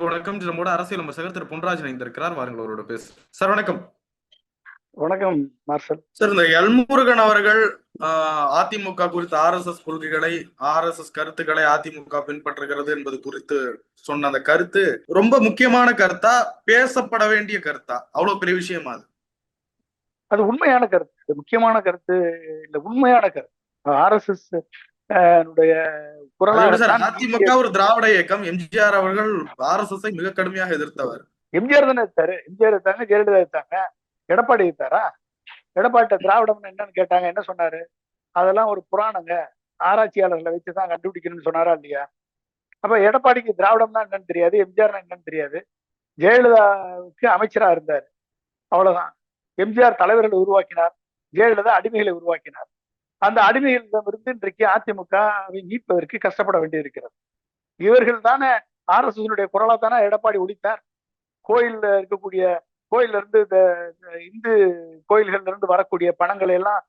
வணக்கம். நம்மோட அரசியல் விமர்சகர் திரு பொன்ராஜ் இணைந்திருக்கிறார். வாருங்கள் அவரோட பேச. சார் வணக்கம். வணக்கம் மார்ஷல். சார் இந்த எல்முருகன் அவர்கள் அதிமுக குறித்த ஆர்எஸ்எஸ் கொள்கைகளை ஆர்எஸ்எஸ் கருத்துக்களை அதிமுக பின்பற்றுகிறது என்பது குறித்து சொன்ன அந்த கருத்து ரொம்ப முக்கியமான கருத்தா பேசப்பட வேண்டிய கருத்தா? அவ்வளவு பெரிய விஷயமா அது? அது உண்மையான கருத்து. முக்கியமான கருத்து இல்ல உண்மையான கருத்து. ஆர்எஸ்எஸ் குரலாக சார் தான் அதிமுக ஒரு திராவிட இயக்கம். எம்ஜிஆர் அவர்கள் ஆர்எஸ்எஸ் மிக கடுமையாக எதிர்த்தவர். எம்ஜிஆர் தானே எடுத்தாரு எம்ஜிஆர் எடுத்தாங்க ஜெயலலிதா எடுத்தாங்க எடப்பாடி எடுத்தாரா எடப்பாடிட்ட திராவிடம் என்னன்னு கேட்டாங்க. என்ன சொன்னாரு? அதெல்லாம் ஒரு புராணங்க. ஆராய்ச்சியாளர்களை வச்சுதான் கண்டுபிடிக்கணும்னு சொன்னாரா இல்லையா? அப்ப எடப்பாடிக்கு திராவிடம்னா என்னன்னு தெரியாது எம்ஜிஆர்னா என்னன்னு தெரியாது. ஜெயலலிதாவுக்கு அமைச்சரா இருந்தார். அவ்வளவுதான். எம்ஜிஆர் தலைவர்களை உருவாக்கினார். ஜெயலலிதா அடிமைகளை உருவாக்கினார். அந்த அடிமைகளிடமிருந்து இன்றைக்கு அதிமுகவை மீட்பதற்கு கஷ்டப்பட வேண்டியிருக்கிறது. இவர்கள் தானே ஆர் எஸ் குரலா தானே எடப்பாடி ஒடித்தார் கோயில்ல இருக்கக்கூடிய கோயில்ல இருந்து இந்த இந்து கோயில்கள்ல இருந்து வரக்கூடிய பணங்களை எல்லாம்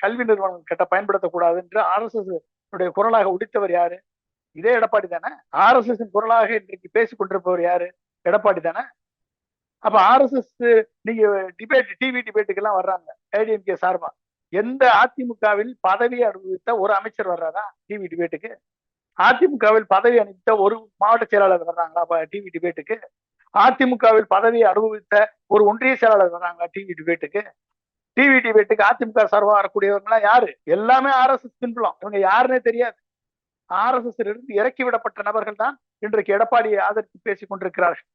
கல்வி நிறுவனம் கிட்ட பயன்படுத்தக்கூடாது என்று ஆர் எஸ் எஸ் குரலாக ஒழித்தவர் யாரு? இதே எடப்பாடி தானே. ஆர் எஸ் எஸ் குரலாக இன்றைக்கு பேசிக் கொண்டிருப்பவர் யாரு? எடப்பாடி தானே. அப்ப ஆர் எஸ் எஸ் நீங்க டிபேட் டிவி டிபேட்டுக்கு எல்லாம் வர்றாங்க ஏடிஎம்கே சார்பா. எந்த அதிமுகவில் பதவி அனுபவித்த ஒரு அமைச்சர் வர்றாரா? டிவி டிபேட்டுக்கு அதிமுகவில் பதவி அனுப்பித்த ஒரு மாவட்ட செயலாளர் வர்றாங்களா? டிவி டிபேட்டுக்கு அதிமுகவில் பதவி அனுபவித்த ஒரு ஒன்றிய செயலாளர் வர்றாங்களா? டிவி டிபேட்டுக்கு டிவி டிபேட்டுக்கு அதிமுக சர்வா வரக்கூடியவங்களா யாரு? எல்லாமே ஆர் எஸ் எஸ் பின்புலம். இவங்க யாருன்னே தெரியாது. ஆர் இருந்து இறக்கி விடப்பட்ட நபர்கள் தான் இன்றைக்கு எடப்பாடியை ஆதரித்து பேசிக் கொண்டிருக்கிறார்கள்.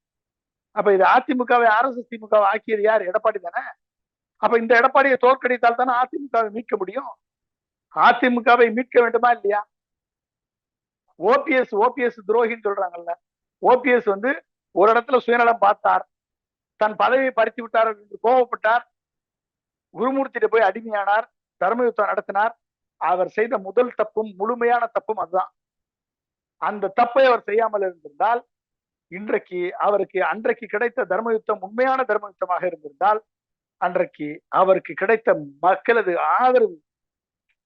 அப்ப இது அதிமுகவை ஆர்எஸ்எஸ் எஸ் திமுகவை ஆக்கியது யார்? எடப்பாடி தானே? அப்ப இந்த எடப்பாடியை தோற்கடித்தால் தானே அதிமுகவை மீட்க முடியும்? அதிமுகவை மீட்க வேண்டுமா இல்லையா? ஓபிஎஸ் ஓபிஎஸ் துரோகின்னு சொல்றாங்கல்ல. ஓபிஎஸ் வந்து ஒரு இடத்துல சுயநலம் பார்த்தார். தன் பதவியை பறித்து விட்டார் என்று கோபப்பட்டார். குருமூர்த்தியிட போய் அடிமையானார். தர்மயுத்தம் நடத்தினார். அவர் செய்த முதல் தப்பும் முழுமையான தப்பும் அதுதான். அந்த தப்பை அவர் செய்யாமல் இருந்திருந்தால் இன்றைக்கு அவருக்கு அன்றைக்கு கிடைத்த தர்மயுத்தம் உண்மையான தர்மயுத்தமாக இருந்திருந்தால் அன்றைக்கு அவருக்கு கிடைத்த மக்களது ஆதரவு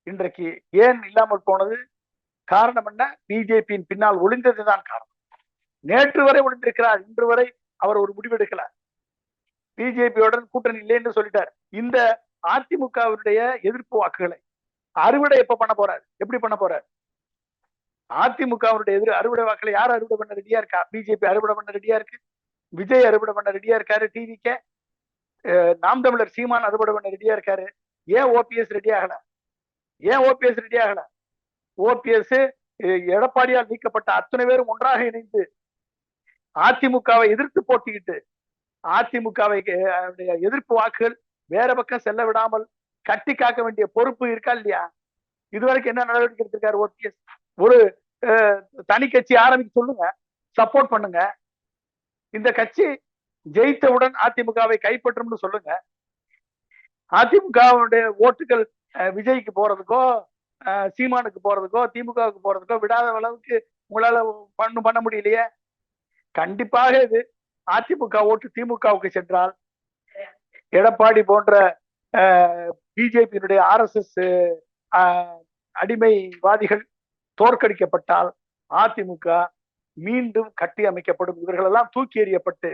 இன்றைக்கு ஏன் இல்லாமல் போனது? காரணம் என்ன? பிஜேபியின் பின்னால் ஒளிந்ததுதான் காரணம். நேற்று வரை ஒளிந்திருக்கிறார் இன்று வரை அவர் ஒரு முடிவெடுக்கல. பிஜேபியுடன் கூட்டணி இல்லை என்று சொல்லிட்டார். இந்த அதிமுகவினுடைய எதிர்ப்பு வாக்குகளை அறுவடை எப்ப பண்ண போறாரு? எப்படி பண்ண போறாரு? அதிமுகவினுடைய எதிர் அறுவடை வாக்குகளை யார் அறுவடை பண்ண ரெடியா இருக்கா? பிஜேபி அறுவடை பண்ண ரெடியா இருக்கு? விஜய் அறுவடை பண்ண ரெடியா இருக்காரு டிவிக்கே நாம் தமிழர் சீமான் அறுவடை ரெடியா இருக்காரு. ஏன் ஓபிஎஸ் ரெடி ஆகல? ஏன் ஓபிஎஸ் ரெடி ஆகல? ஓபிஎஸ் எடப்பாடியால் நீக்கப்பட்ட அத்தனை பேரும் ஒன்றாக இணைந்து அதிமுகவை எதிர்த்து போட்டிக்கிட்டு அதிமுகவை எதிர்ப்பு வாக்குகள் வேற பக்கம் செல்ல விடாமல் கட்டி காக்க வேண்டிய பொறுப்பு இருக்கா இல்லையா? இதுவரைக்கும் என்ன நடவடிக்கை எடுத்திருக்காரு ஓபிஎஸ் ஒரு தனி கட்சி ஆரம்பிக்க சொல்லுங்க சப்போர்ட் பண்ணுங்க. இந்த கட்சி ஜெயித்தவுடன் அதிமுகவை கைப்பற்றும்னு சொல்லுங்க. அதிமுகவுடைய ஓட்டுகள் விஜய்க்கு போறதுக்கோ சீமானுக்கு போறதுக்கோ திமுகவுக்கு போறதுக்கோ விடாத அளவுக்கு உங்களால பண்ண பண்ண முடியலையே. கண்டிப்பாக இது அதிமுக ஓட்டு திமுகவுக்கு சென்றால் எடப்பாடி போன்ற பிஜேபியினுடைய ஆர் எஸ் எஸ் அடிமைவாதிகள் தோற்கடிக்கப்பட்டால் அதிமுக மீண்டும் கட்டி அமைக்கப்படும் இவர்களெல்லாம் தூக்கி எறியப்பட்டு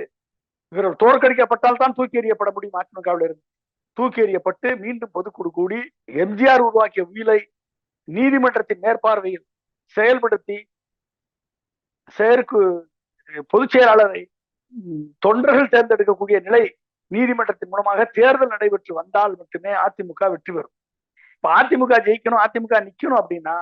இவர்கள் தோற்கடிக்கப்பட்டால் தான் தூக்கி எறியப்பட முடியும். அதிமுகவில் இருந்து. தூக்கி எறியப்பட்டு மீண்டும் பொதுக்குழு கூடி எம்ஜிஆர் உருவாக்கிய உயிலை நீதிமன்றத்தின் மேற்பார்வையில் செயல்படுத்தி செயற்கு பொதுச் செயலாளரை தொண்டர்கள் தேர்ந்தெடுக்கக்கூடிய நிலை நீதிமன்றத்தின் மூலமாக தேர்தல் நடைபெற்று வந்தால் மட்டுமே அதிமுக வெற்றி பெறும். இப்ப அதிமுக ஜெயிக்கணும் அதிமுக நிக்கணும் அப்படின்னா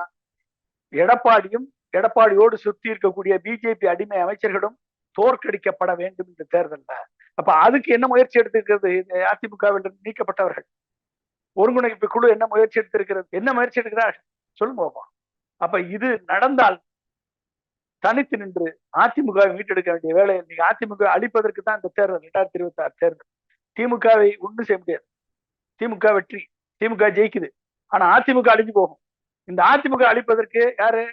எடப்பாடியும் எடப்பாடியோடு சுத்தி இருக்கக்கூடிய பிஜேபி அடிமை அமைச்சர்களும் தோற்கடிக்கப்பட வேண்டும் இந்த தேர்தல்ல அப்ப அதுக்கு என்ன முயற்சி எடுத்திருக்கிறது? அதிமுகவில் நீக்கப்பட்டவர்கள். ஒருங்கிணைப்பு குழு என்ன முயற்சி எடுத்திருக்கிறது? என்ன முயற்சி எடுக்கிறார்கள் சொல்லுங்க பாப்பா அப்ப இது நடந்தால் தனித்து நின்று அதிமுகவை மீட்டெடுக்க வேண்டிய வேலையை நீங்க அதிமுக அழிப்பதற்கு தான் இந்த தேர்தல் ரெண்டாயிரத்தி இருபத்தி ஆறு தேர்தல். திமுகவை ஒன்றும் செய்ய முடியாது. திமுக வெற்றி திமுக ஜெயிக்குது. ஆனா அதிமுக அழிஞ்சு போகும். இந்த அதிமுக அழிப்பதற்கு யாரு?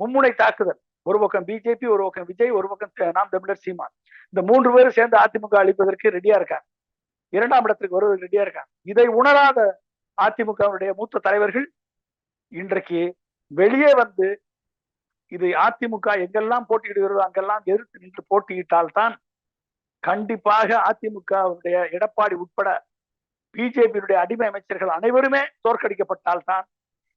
மும்முனை தாக்குதல். ஒரு பக்கம் பிஜேபி ஒரு பக்கம் விஜய் ஒரு பக்கம் நாம் தமிழர் சீமான். இந்த மூன்று பேரும் சேர்ந்து அதிமுக அழிப்பதற்கு ரெடியா இருக்காங்க. இரண்டாம் இடத்துக்கு வருவதற்கு ரெடியா இருக்காங்க. இதை உணராத அதிமுகவுடைய மூத்த தலைவர்கள் இன்றைக்கு வெளியே வந்து இது அதிமுக எங்கெல்லாம் போட்டியிடுகிறதோ அங்கெல்லாம் எதிர்த்து நின்று போட்டியிட்டால்தான் கண்டிப்பாக அதிமுகவுடைய எடப்பாடி உட்பட பிஜேபியினுடைய அடிமை அமைச்சர்கள் அனைவருமே தோற்கடிக்கப்பட்டால்தான்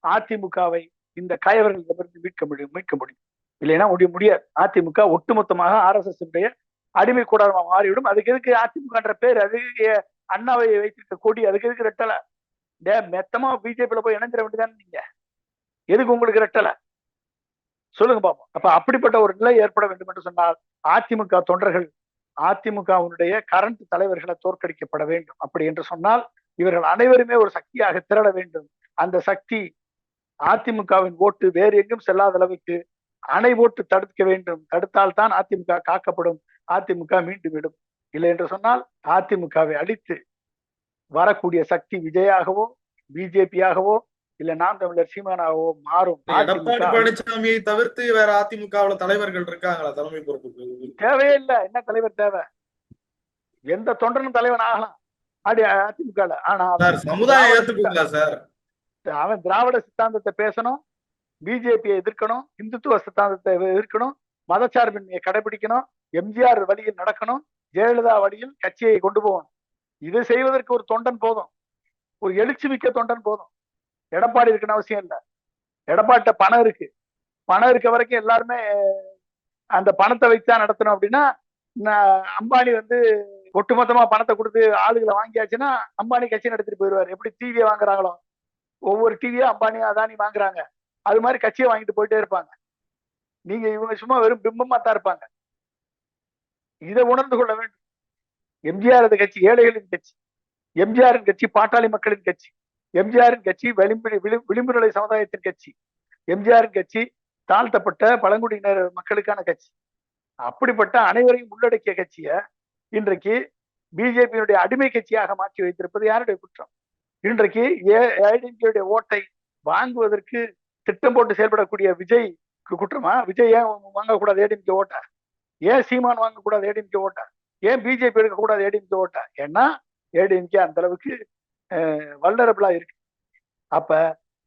அதிமுகவை இந்த கயவர்களிடமிருந்து மீட்க முடியும் மீட்க முடியும். இல்லைன்னா முடிய முடியாது அதிமுக ஒட்டுமொத்தமாக ஆர் எஸ் எஸ் அடிமை கூடாரமா மாறிவிடும். அதுக்கு எதுக்கு அதிமுகன்ற பேர்? அதுக்கு அண்ணாவை வைத்திருக்க கொடி அதுக்கு எதுக்கு ரெட்டலை? டே மெத்தமா பிஜேபியில போய் இணைஞ்சிட வேண்டியதானே நீங்க? எதுக்கு உங்களுக்கு ரெட்டலை? சொல்லுங்க பாப்போம். அப்ப அப்படிப்பட்ட ஒரு நிலை ஏற்பட வேண்டும் என்று சொன்னால் அதிமுக தொண்டர்கள் அதிமுகவினுடைய கரண்ட் தலைவர்களை தோற்கடிக்கப்பட வேண்டும். அப்படி என்று சொன்னால் இவர்கள் அனைவருமே ஒரு சக்தியாக திரள வேண்டும். அந்த சக்தி அதிமுகவின் ஓட்டு வேறு எங்கும் செல்லாத அளவுக்கு அணை போட்டு தடுக்க வேண்டும். தடுத்தால் தான் அதிமுக காக்கப்படும். அதிமுக மீண்டும் விடும் இல்லை என்று சொன்னால் அதிமுகவை அழித்து வரக்கூடிய சக்தி விஜயாகவோ பிஜேபியாகவோ இல்ல நாம் தமிழர் சீமானாகவோ மாறும். எடப்பாடி பழனிசாமியை தவிர்த்து வேற அதிமுகவுல தலைவர்கள் இருக்காங்களா தலைமை பொறுப்புக்கு? தேவையே இல்ல என்ன தலைவர் தேவை? எந்த தொண்டனும் தலைவன் ஆகலாம். அடி அதிமுக ஆனா சமுதாயம் சார்? அவன் திராவிட சித்தாந்தத்தை பேசணும். பிஜேபியை எதிர்க்கணும் இந்துத்துவ சித்தாந்தத்தை எதிர்க்கணும் மதச்சார்பின்மையை கடைபிடிக்கணும் எம்ஜிஆர் வழியில் நடக்கணும் ஜெயலலிதா வழியில் கட்சியை கொண்டு போகணும். இதை செய்வதற்கு ஒரு தொண்டன் போதும். ஒரு எழுச்சி மிக்க தொண்டன் போதும். எடப்பாடி இருக்குன்னு அவசியம் இல்லை. எடப்பாட்ட பணம் இருக்கு. பணம் இருக்க வரைக்கும் எல்லாருமே அந்த பணத்தை வச்சுதான் நடத்தணும் அப்படின்னா அம்பானி வந்து ஒட்டுமொத்தமா பணத்தை கொடுத்து ஆளுகளை வாங்கியாச்சுன்னா அம்பானி கட்சி நடத்திட்டு போயிடுவாரு. எப்படி டிவியை வாங்குறாங்களோ? ஒவ்வொரு டிவியும் அம்பானி அதானி வாங்குறாங்க. அது மாதிரி கட்சியை வாங்கிட்டு போயிட்டே இருப்பாங்க. நீங்க இவங்க சும்மா வெறும் பிம்பமா தான் இருப்பாங்க. இதை உணர்ந்து கொள்ள வேண்டும். எம்ஜிஆர் அந்த கட்சி ஏழைகளின் கட்சி. எம்ஜிஆரின் கட்சி பாட்டாளி மக்களின் கட்சி. எம்ஜிஆரின் கட்சி விளிம்பு விளிம்பு நிலை சமுதாயத்தின் கட்சி. எம்ஜிஆரின் கட்சி தாழ்த்தப்பட்ட பழங்குடியினர் மக்களுக்கான கட்சி. அப்படிப்பட்ட அனைவரையும் உள்ளடக்கிய கட்சியை இன்றைக்கு பிஜேபியினுடைய அடிமை கட்சியாக மாற்றி வைத்திருப்பது யாருடைய குற்றம்? இன்றைக்கு ஏடிஎம்கேடைய ஓட்டை வாங்குவதற்கு திட்டம் போட்டு செயல்படக்கூடிய விஜய் குற்றமா? விஜய் ஏன் வாங்கக்கூடாது ஏடிஎம்கே ஓட்ட? ஏன் சீமான் வாங்கக்கூடாது ஏடிஎம்கே ஓட்ட? ஏன் பிஜேபி எடுக்கக்கூடாது ஏடிஎம்கே ஓட்ட? ஏன்னா ஏடிஎம்கே அந்த அளவுக்கு வல்லரபிளா இருக்கு. அப்ப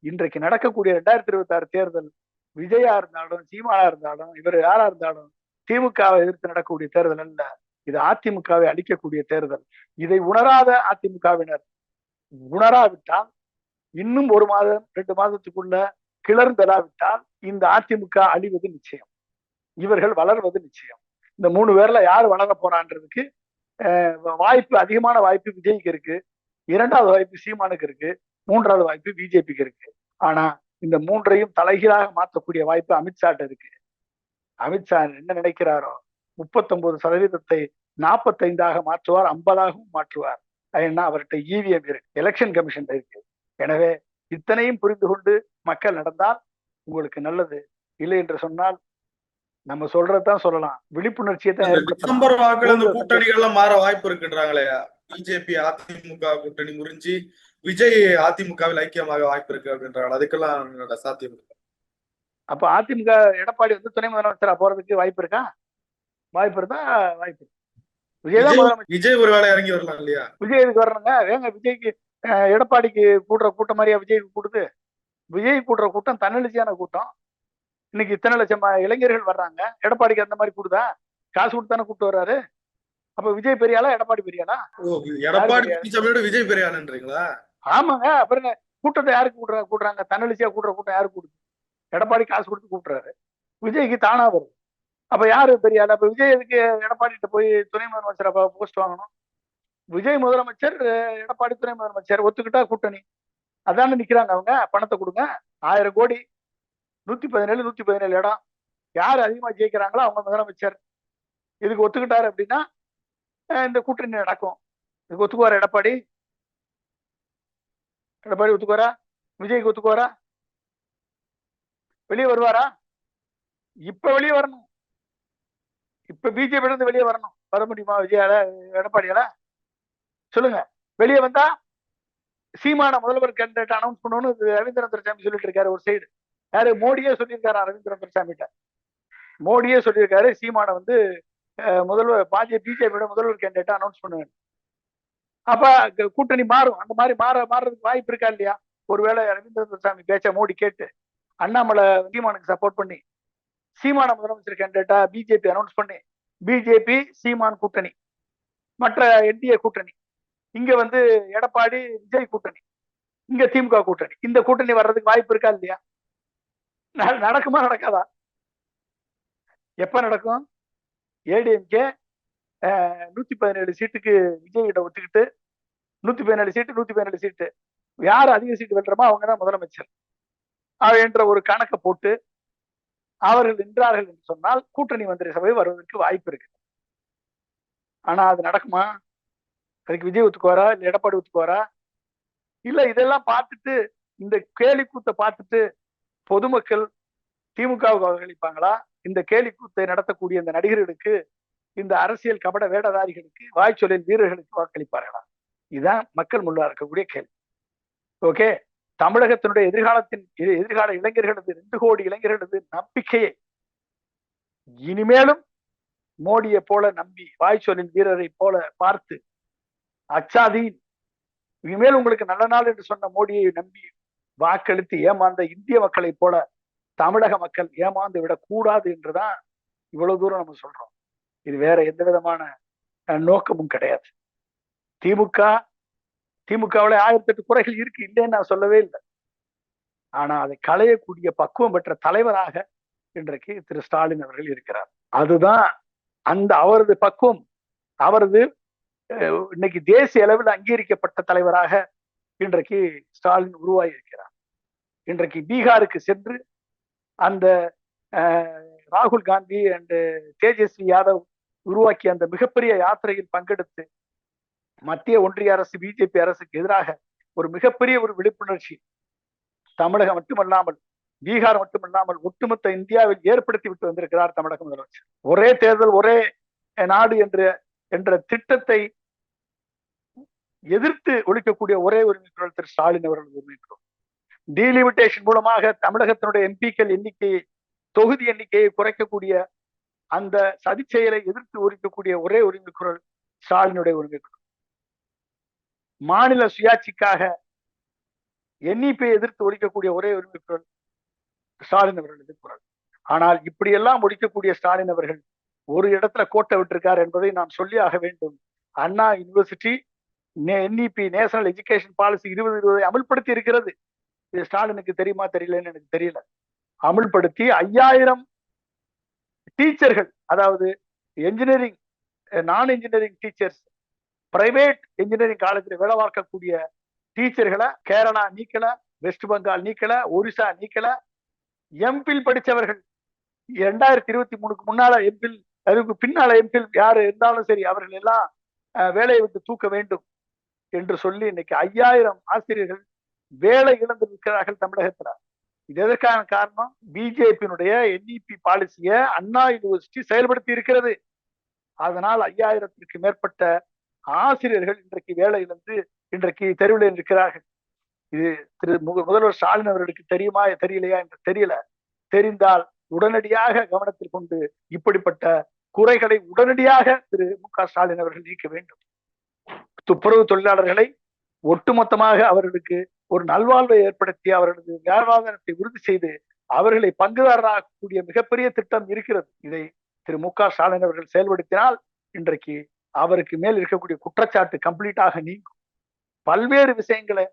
இன்றைக்கு நடக்கக்கூடிய ரெண்டாயிரத்தி இருபத்தி ஆறு தேர்தல் விஜயா இருந்தாலும் சீமானா இருந்தாலும் இவர் யாரா இருந்தாலும் திமுகவை எதிர்த்து நடக்கக்கூடிய தேர்தல் அல்ல. இது அதிமுகவை அழிக்கக்கூடிய தேர்தல். இதை உணராத அதிமுகவினர் உணராவிட்டால் இன்னும் ஒரு மாதம் ரெண்டு மாதத்துக்குள்ள கிளர்ந்தெழாவிட்டால் இந்த அதிமுக அழிவது நிச்சயம். இவர்கள் வளர்வது நிச்சயம். இந்த மூணு பேர்ல யார் வளர போறான்றதுக்கு அஹ், வாய்ப்பு அதிகமான வாய்ப்பு விஜய்க்கு இருக்கு. இரண்டாவது வாய்ப்பு சீமானுக்கு இருக்கு. மூன்றாவது வாய்ப்பு பிஜேபிக்கு இருக்கு. ஆனா இந்த மூன்றையும் தலைகீழாக மாற்றக்கூடிய வாய்ப்பு அமித்ஷாட்ட இருக்கு. அமித்ஷா என்ன நினைக்கிறாரோ முப்பத்தொன்பது சதவீதத்தை நாற்பத்தைந்தாக மாற்றுவார் ஐம்பதாகவும் மாற்றுவார். ஏன்னா அவர்கிட்ட இவிஎம் இருக்கு. எலெக்ஷன் கமிஷன் இருக்கு. எனவே இத்தனையும் புரிந்து கொண்டு மக்கள் நடந்தால் உங்களுக்கு நல்லது. இல்லை என்று சொன்னால் நம்ம சொல்றதுதான் சொல்லலாம். விழிப்புணர்ச்சியை தான் டிசம்பர் வாக்குல இந்த கூட்டணிகள்லாம் மாற வாய்ப்பு இருக்குன்றாங்களே பிஜேபி அதிமுக கூட்டணி முறிஞ்சு விஜய் அதிமுகவில் ஐக்கியமாக வாய்ப்பு இருக்கு அப்படின்றாங்க அதுக்கெல்லாம் சாத்தியம். அப்ப அதிமுக எடப்பாடி வந்து துணை முதலமைச்சரா போறதுக்கு வாய்ப்பு இருக்கா? வாய்ப்பு இருந்தா வாய்ப்பு. விஜய் தான் விஜய் ஒரு வேலை இறங்கி வரலாம் இல்லையா? விஜய் இதுக்கு வரணுங்க? ஏங்க விஜய்க்கு எடப்பாடிக்கு கூட்டுற கூட்டம் மாதிரியா விஜய்க்கு கூடுது. விஜய் கூட்டுற கூட்டம் தன்னெழுச்சியான கூட்டம். இன்னைக்கு இத்தனை லட்சம் இளைஞர்கள் வர்றாங்க. எடப்பாடிக்கு அந்த மாதிரி கூடுதா? காசு கொடுத்து தானே கூப்பிட்டு வர்றாரு. அப்ப விஜய் பெரியாளா எடப்பாடி பெரியாளா எடப்பாடி விஜய் பெரியாளன்றீங்களா ஆமாங்க. அப்புறம் கூட்டத்தை யாருக்கு கூட்டுற கூட்டுறாங்க தன்னெழுச்சியா கூட்டுற கூட்டம் யாருக்கு கூடுது? எடப்பாடி காசு கொடுத்து கூட்டுறாரு விஜய்க்கு தானா வருது அப்ப யாரு பெரிய ஆளு? அப்ப விஜய் எதுக்கு எடப்பாடிட்ட போய் துணை முதலமைச்சர் அப்ப போஸ்ட் வாங்கணும்? விஜய் முதலமைச்சர் எடப்பாடி துணை முதலமைச்சர் ஒத்துக்கிட்டா கூட்டணி. அதானே நிக்கிறாங்க அவங்க. பணத்தை கொடுங்க. ஆயிரம் கோடி நூத்தி பதினேழு நூத்தி பதினேழு இடம். யார் அதிகமா ஜெயிக்கிறாங்களோ அவங்க முதலமைச்சர். இதுக்கு ஒத்துக்கிட்டாரு அப்படின்னா இந்த கூட்டணி நடக்கும். இதுக்கு ஒத்துக்குவாரா எடப்பாடி? எடப்பாடி ஒத்துக்குவாரா? விஜய்க்கு ஒத்துக்குவாரா? வெளியே வருவாரா? இப்ப வெளியே வரணும். இப்ப பிஜேபி இருந்து வெளியே வரணும். வர முடியுமா விஜயால எடப்பாடியால? சொல்லுங்க. வெளியே வந்தா சீமான முதல்வர் கேண்டிடேட் அனௌன்ஸ் பண்ணணும்னு இது ரவீந்திரன் துரைசாமி சொல்லிட்டு இருக்காரு ஒரு சைடு யாரு? மோடியே சொல்லியிருக்காரு ரவீந்திரன் துரைசாமிட்ட மோடியே சொல்லியிருக்காரு சீமான வந்து முதல்வர் பாஜக பிஜேபியோட முதல்வர் கேண்டிடேட் அனௌன்ஸ் பண்ணுவேன் அப்ப கூட்டணி மாறும். அந்த மாதிரி மாற மாறுறதுக்கு வாய்ப்பு இருக்கா இல்லையா? ஒருவேளை ரவீந்திரன் துரைசாமி பேச்ச மோடி கேட்டு அண்ணாமலை சீமானுக்கு சப்போர்ட் பண்ணி சீமான முதலமைச்சர் கேண்டிடேட்டா பிஜேபி அனௌன்ஸ் பண்ணி பிஜேபி சீமான் கூட்டணி மற்ற என்டிஏ கூட்டணி. இங்க வந்து எடப்பாடி விஜய் கூட்டணி. இங்க திமுக கூட்டணி. இந்த கூட்டணி வர்றதுக்கு வாய்ப்பு இருக்கா இல்லையா? நடக்குமா நடக்காதா? எப்ப நடக்கும்? ஏடிஎம்கே நூத்தி பதினேழு சீட்டுக்கு விஜய்கிட்ட ஒத்துக்கிட்டு நூத்தி பதினேழு சீட்டு நூத்தி பதினேழு சீட்டு. யார் அதிக சீட்டு வெல்றமோ அவங்க தான் முதலமைச்சர். என்ற ஒரு கணக்கை போட்டு அவர்கள் நின்றார்கள் என்று சொன்னால் கூட்டணி மந்திரி சபை வருவதற்கு வாய்ப்பு இருக்கு. ஆனா அது நடக்குமா? அதுக்கு விஜய் ஒத்துக்குவாரா இல்ல எடப்பாடி ஒத்துக்குவாரா இல்ல இதெல்லாம் பார்த்துட்டு இந்த கேலி கூத்தை பார்த்துட்டு பொதுமக்கள் திமுகவுக்கு அவகளிப்பாங்களா இந்த கேலி கூத்தை நடத்தக்கூடிய இந்த நடிகர்களுக்கு இந்த அரசியல் கபட வேடதாரிகளுக்கு வாய்ச்சொல்லில் வீரர்களுக்கு வாக்களிப்பார்களா? இதுதான் மக்கள் முன்னா இருக்கக்கூடிய கேள்வி. ஓகே? தமிழகத்தினுடைய எதிர்காலத்தின் எதிர்கால இளைஞர்களது ரெண்டு கோடி இளைஞர்களது நம்பிக்கையை இனிமேலும் மோடியை போல நம்பி வாய்ச்சொலின் வீரரை போல பார்த்து அச்சாதீன் இனிமேல் உங்களுக்கு நல்ல நாள் என்று சொன்ன மோடியை நம்பி வாக்களித்து ஏமாந்த இந்திய மக்களைப் போல தமிழக மக்கள் ஏமாந்து விடக்கூடாது என்றுதான் இவ்வளவு தூரம் நம்ம சொல்றோம். இது வேற எந்த விதமான அஹ், நோக்கமும் கிடையாது. திமுக திமுகவுல ஆயிரத்தி எட்டு குறைகள் இருக்கு இல்லைன்னு நான் சொல்லவே இல்லை. ஆனா அதை களையக்கூடிய பக்குவம் பெற்ற தலைவராக இன்றைக்கு திரு ஸ்டாலின் அவர்கள் இருக்கிறார். அதுதான் அந்த அவரது பக்குவம். அவரது இன்னைக்கு தேசிய அளவில் அங்கீகரிக்கப்பட்ட தலைவராக இன்றைக்கு ஸ்டாலின் உருவாகி இருக்கிறார் இன்றைக்கு பீகாருக்கு சென்று அந்த அஹ், ராகுல் காந்தி அண்ட் தேஜஸ்வி யாதவ் உருவாக்கிய அந்த மிகப்பெரிய யாத்திரையில் பங்கெடுத்து மத்திய ஒன்றிய அரசு பிஜேபி அரசுக்கு எதிராக ஒரு மிகப்பெரிய ஒரு விழிப்புணர்ச்சி தமிழகம் மட்டுமல்லாமல் பீகார் மட்டுமல்லாமல் ஒட்டுமொத்த இந்தியாவில் ஏற்படுத்தி விட்டு வந்திருக்கிறார் தமிழக முதலமைச்சர். ஒரே தேர்தல் ஒரே நாடு என்ற என்ற திட்டத்தை எதிர்த்து ஒழிக்கக்கூடிய ஒரே உரிமைக்குரல் திரு ஸ்டாலின் அவர்களது உரிமை டீலிமிட்டேஷன் மூலமாக தமிழகத்தினுடைய எம்பிக்கள் எண்ணிக்கையை தொகுதி எண்ணிக்கையை குறைக்கக்கூடிய அந்த சதி செயலை எதிர்த்து ஒழிக்கக்கூடிய ஒரே உரிமைக்குரல் ஸ்டாலினுடைய உரிமை மாநில சுயாட்சிக்காக எண்ணிப்பை எதிர்த்து ஒழிக்கக்கூடிய ஒரே உரிமைக்குரல் ஸ்டாலின் அவர்களது குரல் ஆனால் இப்படியெல்லாம் ஒழிக்கக்கூடிய ஸ்டாலின் அவர்கள் ஒரு இடத்துல கோட்டை விட்டிருக்கார் என்பதை நாம் சொல்லி ஆக வேண்டும். Anna university NEP national education policy இருபது இருபதை அமல்படுத்தி இருக்கிறது. இது ஸ்டாலினுக்கு தெரியுமா தெரியலன்னு எனக்கு தெரியல. அமல்படுத்தி ஐயாயிரம் டீச்சர்கள் அதாவது என்ஜினியரிங் நான் இன்ஜினியரிங் டீச்சர்ஸ் பிரைவேட் இன்ஜினியரிங் காலேஜில் வேலை பார்க்கக்கூடிய டீச்சர்களை கேரளா நீக்கல வெஸ்ட் பெங்கால் நீக்கல ஒரிசா நீக்கல. எம்பில் படித்தவர்கள் இரண்டாயிரத்தி இருபத்தி மூணுக்கு முன்னால எம்பில் அதுக்கு பின்னால எம்பில் யார் இருந்தாலும் சரி அவர்கள் எல்லாம் வேலையை விட்டு தூக்க வேண்டும். என்று சொல்லி இன்னைக்கு ஐயாயிரம் ஆசிரியர்கள் வேலை இழந்து நிற்கிறார்கள் தமிழகத்தில். இது எதற்கான காரணம்? பிஜேபியினுடைய என்இபி பாலிசியை அண்ணா யூனிவர்சிட்டி செயல்படுத்தி இருக்கிறது. அதனால் ஐயாயிரத்திற்கு மேற்பட்ட ஆசிரியர்கள் இன்றைக்கு வேலை இழந்து இன்றைக்கு தெருவில் இருக்கிறார்கள் இது திரு மு- முதல்வர் ஸ்டாலின் அவர்களுக்கு தெரியுமா தெரியலையா என்று தெரியல. தெரிந்தால் உடனடியாக கவனத்தில் கொண்டு இப்படிப்பட்ட குறைகளை உடனடியாக திரு மு க ஸ்டாலின் அவர்கள் நீக்க வேண்டும். துப்புரவு தொழிலாளர்களை ஒட்டுமொத்தமாக அவர்களுக்கு ஒரு நல்வாழ்வை ஏற்படுத்தி அவர்களது வாழ்வாதாரத்தை உறுதி செய்து அவர்களை பங்குதாரராகக்கூடிய மிகப்பெரிய திட்டம் இருக்கிறது. இதை திரு மு க ஸ்டாலின் அவர்கள் செயல்படுத்தினால் இன்றைக்கு அவருக்கு மேல் இருக்கக்கூடிய குற்றச்சாட்டு கம்ப்ளீட்டாக நீங்கும். பல்வேறு விஷயங்களை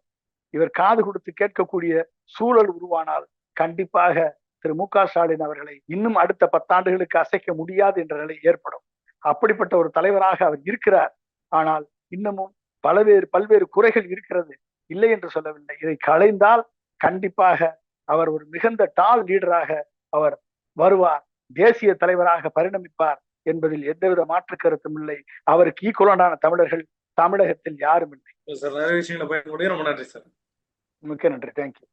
இவர் காது கொடுத்து கேட்கக்கூடிய சூழல் உருவானால் கண்டிப்பாக திரு மு க ஸ்டாலின் அவர்களை இன்னும் அடுத்த பத்தாண்டுகளுக்கு அசைக்க முடியாது என்ற நிலை ஏற்படும். அப்படிப்பட்ட ஒரு தலைவராக அவர் இருக்கிறார். ஆனால் இன்னமும் பல்வேறு பல்வேறு குறைகள் இருக்கிறது. இல்லை என்று சொல்லவில்லை. இதை களைந்தால் கண்டிப்பாக அவர் ஒரு மிகுந்த டால் லீடராக அவர் வருவார். தேசிய தலைவராக பரிணமிப்பார் என்பதில் எந்தவித மாற்று கருத்தும் இல்லை. அவருக்கு ஈக்குவலான தமிழர்கள் தமிழகத்தில் யாரும் இல்லை. சார் நிறைய விஷயங்களை பயன்படுத்தி ரொம்ப நன்றி சார். மிக்க நன்றி. தேங்க்யூ